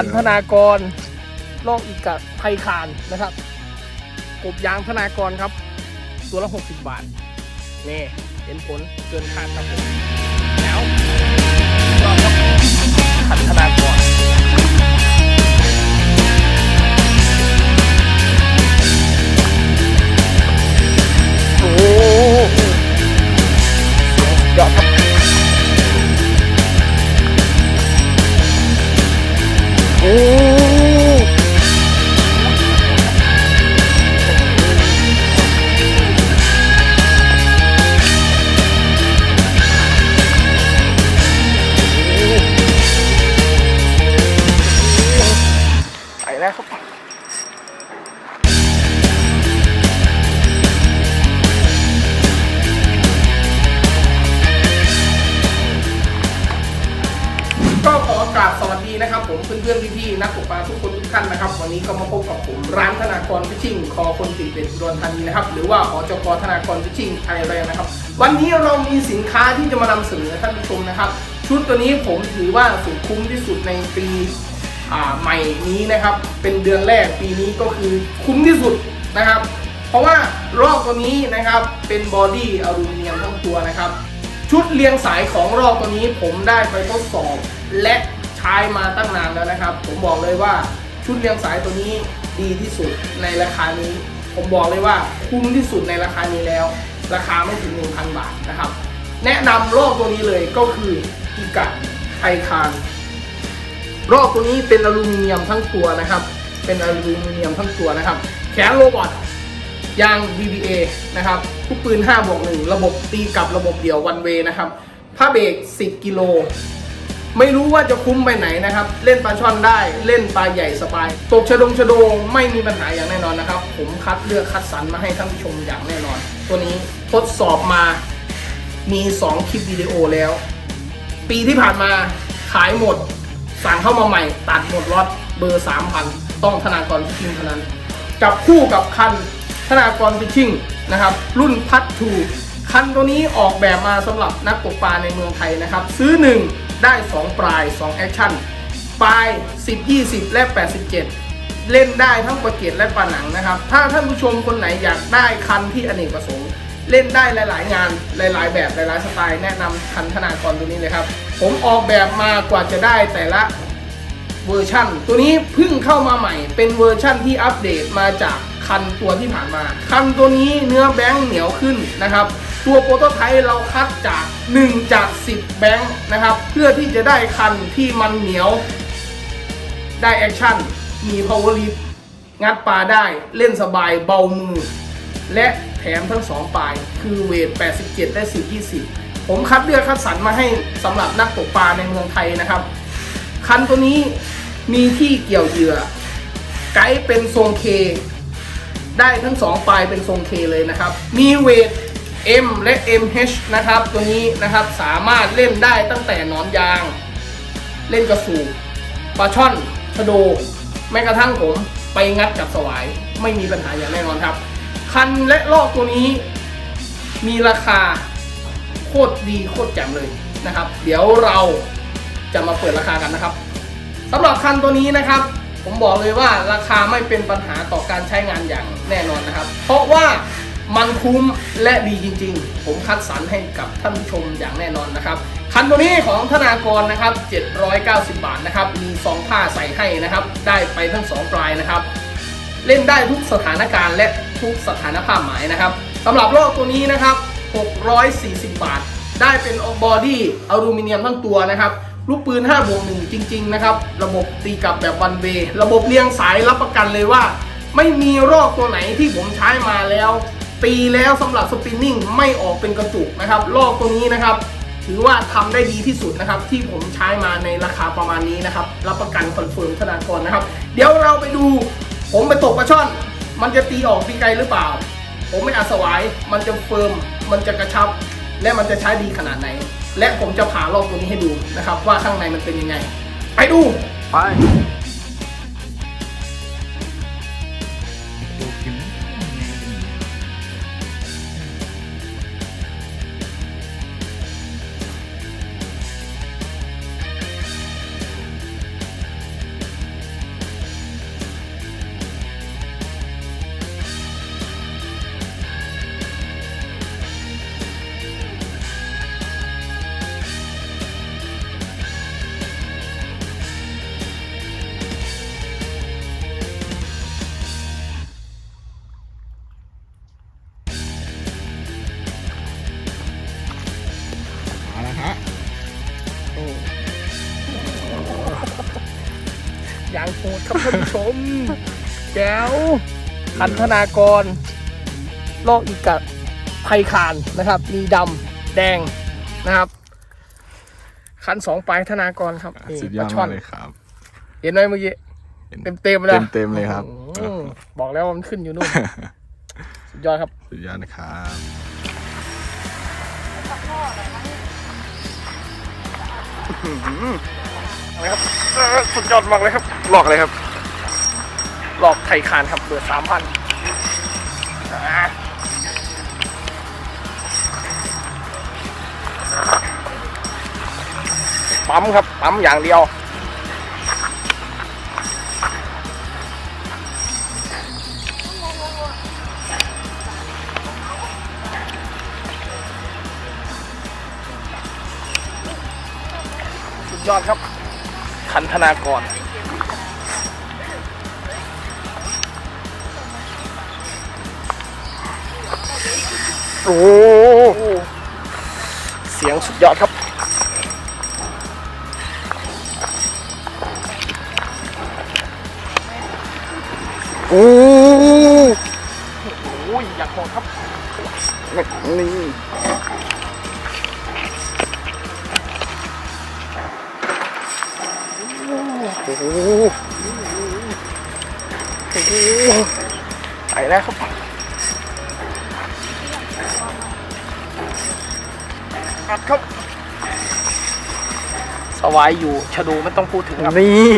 พันธนากรลอกอีกกับไทยคานนะครับ กบยางธนากรครับ ตัวละ60 บาท นี่เห็นผลเกินคาดครับผมแล้วรอบครับพันธนากรโอ้ ขอกราบสวัสดีนะครับ ผมเพื่อนๆพี่ๆนักตกปลาทุกคนทุกท่านนะครับ วันนี้ก็มาพบกับผมร้านธนากรฟิชชิ่งคอคนติดเป็ดอุดรธานีนะครับ หรือว่าหอจกธนากรฟิชชิ่งไทยแลนด์นะครับ วันนี้เรามีสินค้าที่จะมานำเสนอท่านผู้ชมนะครับ ชุดตัวนี้ผมถือว่าสุดคุ้มที่สุดในปีใหม่นี้นะครับ เป็นเดือนแรกปีนี้ก็คือคุ้มที่สุดนะครับ เพราะว่ารอบตัวนี้นะครับเป็นบอดี้อลูมิเนียมทั้งตัวนะครับชุดเรียงสายของรอบตัวนี้ผมได้ไปทดสอบ และใช้มาตั้งนานแล้วนะครับ ผมบอกเลยว่าชุดเรียงสายตัวนี้ดีที่สุดในราคานี้ ผมบอกเลยว่าคุ้มที่สุดในราคานี้แล้ว ราคาไม่ถึง 1,000 บาทนะครับ แนะนำรอบตัวนี้เลยก็คืออีกะไทคานรอบตัวนี้เป็นอลูมิเนียมทั้งตัวนะครับ เป็นอลูมิเนียมทั้งตัวนะครับ แขนโรบอทยาง VBA นะครับทุกปืน5บวก1ระบบตีกลับระบบเดี่ยววันเวนะครับผ้าเบรก10 กิโล ไม่รู้ว่าจะคุ้มไปไหนนะครับ เล่นปลาช่อนได้เล่นปลาใหญ่สบาย ตกชะดงชะโดไม่มีปัญหาอย่างแน่นอนนะครับ ผมคัดเลือกคัดสรรมาให้ท่านผู้ชมอย่างแน่นอน ตัวนี้ทดสอบมามี 2 คลิปวิดีโอแล้ว ปีที่ผ่านมาขายหมด สั่งเข้ามาใหม่ ตัดหมดล็อตเบอร์ 3,000 ต้องธนากรฟิชชิ่งเท่านั้น จับคู่กับคันธนากรฟิชชิ่งนะครับ รุ่นพัททูคันตัวนี้ออกแบบมาสำหรับนักตกปลาในเมืองไทยนะครับ ซื้อ 1 ได้ 2 ปลาย 2 แอคชั่น ปลาย 10 20 และ 87 เล่นได้ทั้งประเกตและปลาหนังนะครับ ถ้าท่านผู้ชมคนไหนอยากได้คันที่อเนกประสงค์ เล่นได้หลาย ๆ งานหลาย ๆ แบบหลาย ๆ สไตล์แนะนำคันธนากรตัวนี้เลยครับ ผมออกแบบมากว่าจะได้แต่ละเวอร์ชั่นตัวนี้เพิ่งเข้ามาใหม่ เป็นเวอร์ชั่นที่อัปเดตมาจากคันตัวที่ผ่านมา คันตัวนี้เนื้อแบงค์เหนียวขึ้นนะครับ ตัวโปรโตไทป์เราคัดจาก 1 จาก 10 แบงค์นะครับ เพื่อที่จะได้คันที่มันเหนียว ได้แอคชั่น มี power lift งัดปลาได้เล่นสบายเบามือ และแถมทั้ง2ปลาย คือเวท 87 และ 10 20 ผมคัดเลือกคัดสรรมาให้สำหรับนักตกปลาในเมืองไทยนะครับ คันตัวนี้มีที่เกี่ยวเหยื่อ ไกด์เป็นทรงเค ได้ทั้งสองปลายเป็นทรงเคเลยนะครับ มีเวท M และ MH นะครับตัวนี้นะครับสามารถเล่นได้ตั้งแต่หนอนยาง เล่นกระสูบปลาช่อนชะโดแม้กระทั่งผมไปงัดกับสวายไม่มีปัญหาอย่างแน่นอนครับ คันและลอกตัวนี้มีราคาโคตรดีโคตรแจ่มเลยนะครับ เดี๋ยวเราจะมาเปิดราคากันนะครับสำหรับคันตัวนี้นะครับ ผมบอกเลยว่าราคาไม่เป็นปัญหาต่อการใช้งานอย่างแน่นอนนะครับ เพราะว่า มันคุ้มและดีจริง ๆ ผมคัดสรรให้กับท่านผู้ชมอย่างแน่นอนนะครับ คันตัวนี้ของธนากรนะครับ 790 บาทนะครับ มีซองผ้าใส่ให้นะครับ ได้ไปทั้งสองปลายนะครับ เล่นได้ทุกสถานการณ์และทุกสถานภาพหมายนะครับสำหรับลอกตัวนี้นะครับ 640 บาท ได้เป็นบอดี้อลูมิเนียมทั้งตัวนะครับลูกปืน5บวก1จริง ๆ นะครับ ระบบตีกลับแบบวันเว ระบบเรียงสายรับประกันเลยว่า ไม่มีรอกตัวไหนที่ผมใช้มาแล้ว ปีแล้วสำหรับสปินนิ่งไม่ออกเป็นกระจุกนะครับลอกตัวนี้นะครับ ถือว่าทำได้ดีที่สุดนะครับ ที่ผมใช้มาในราคาประมาณนี้นะครับ รับประกันคอนเฟิร์มธนากรนะครับ เดี๋ยวเราไปดู ผมไปตกปลาช่อน มันจะตีออกตีไกลหรือเปล่า ผมไม่อาสวายมันจะเฟิร์มมันจะกระชับ และมันจะใช้ดีขนาดไหน และผมจะผ่ารอบตัวนี้ให้ดูนะครับ ว่าข้างในมันเป็นยังไง ไปดูไป ดครับท่านผู้ชมแก้วคันธนากรลอกอีกกับไพคานนะครับ มีดำแดงนะครับคันสองปลายธนากรครับนี่สุดยอดปลาช่มาอกนเลยครับ เห็นไหมเมื่อกี้เห็นเต็มเต็มๆเลยเต็มๆเลยครับอืมบอกแล้วว่ามันขึ้นอยู่นู่น สุดยอดครับ สุดยอดนะครับอะไรครับเออสุดยอดมากเลยครับหลอกเลยครับ หลอกไทยคานครับเบอร์สามพันปั๊มครับ ปั๊มอย่างเดียว สุดยอดครับ คันธนากร โอ้โหเสียงสุดยอดครับ โอ้โหอยากโหดครับนี่โอ้โหโอ้โหไปแล้วครับ อัดครับสวายอยู่ชะดูไม่ต้องพูดถึงครับนี่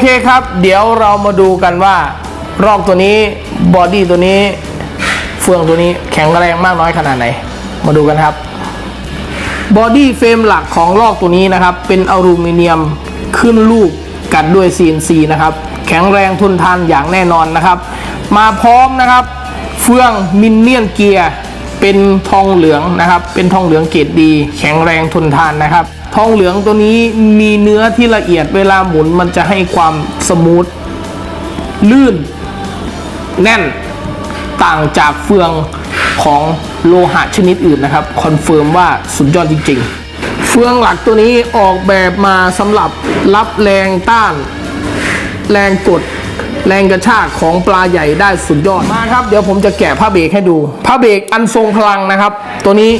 เคครับ เดี๋ยวเรามาดูกันว่ารอกตัวนี้บอดี้ตัวนี้ เฟืองตัวนี้แข็งแรงมากน้อยขนาดไหน มาดูกันครับบอดี้เฟรมหลักของลอกตัวนี้นะครับ เป็นอลูมิเนียมขึ้นลูกกัดด้วย CNC นะครับ แข็งแรงทนทานอย่างแน่นอนนะครับ มาพร้อมนะครับ เฟืองมินเนียนเกียร์เป็นทองเหลืองนะครับ เป็นทองเหลืองเกรดดี แข็งแรงทนทานนะครับ ทองเหลืองตัวนี้มีเนื้อที่ละเอียดเวลาหมุนมันจะให้ความสมูทลื่น แน่นต่างจากเฟืองของโลหะชนิดอื่นนะครับ คอนเฟิร์มว่าสุดยอดจริง ๆ เฟืองหลักตัวนี้ออกแบบมาสำหรับรับแรงต้าน แรงกด แรงกระชากของปลาใหญ่ได้สุดยอดมาครับ เดี๋ยวผมจะแกะผ้าเบรกให้ดูผ้าเบรกอันทรงพลังนะครับ ตัวนี้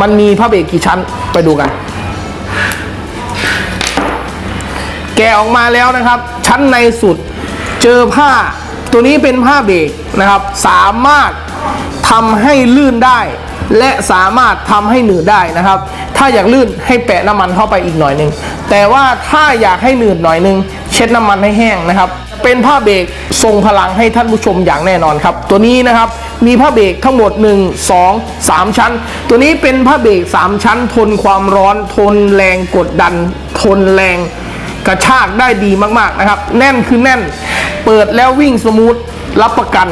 มันมีผ้าเบรกกี่ชั้นไปไปดูกัน แกะออกมาแล้วนะครับ ชั้นในสุดเจอผ้า ตัวนี้เป็นผ้าเบรกนะครับ สามารถทำให้ลื่นได้ และสามารถทำให้หนืดได้นะครับ ถ้าอยากลื่นให้แปะน้ำมันเข้าไปอีกหน่อยหนึงแต่ว่าถ้าอยากให้หนืดหน่อยหนึงเช็ดน้ำมันให้แห้งนะครับ เป็นผ้าเบรกทรงพลังให้ท่านผู้ชมอย่างแน่นอนครับ ตัวนี้นะครับมีผ้าเบรกทั้งหมด 1 2 3 ชั้น ตัวนี้เป็นผ้าเบรก3ชั้น ทนความร้อน ทนแรงกดดัน ทนแรง กระชากได้ดีมากๆนะครับ แน่นคือแน่น เปิดแล้ววิ่งสมูทรับประกัน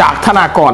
จากธนากร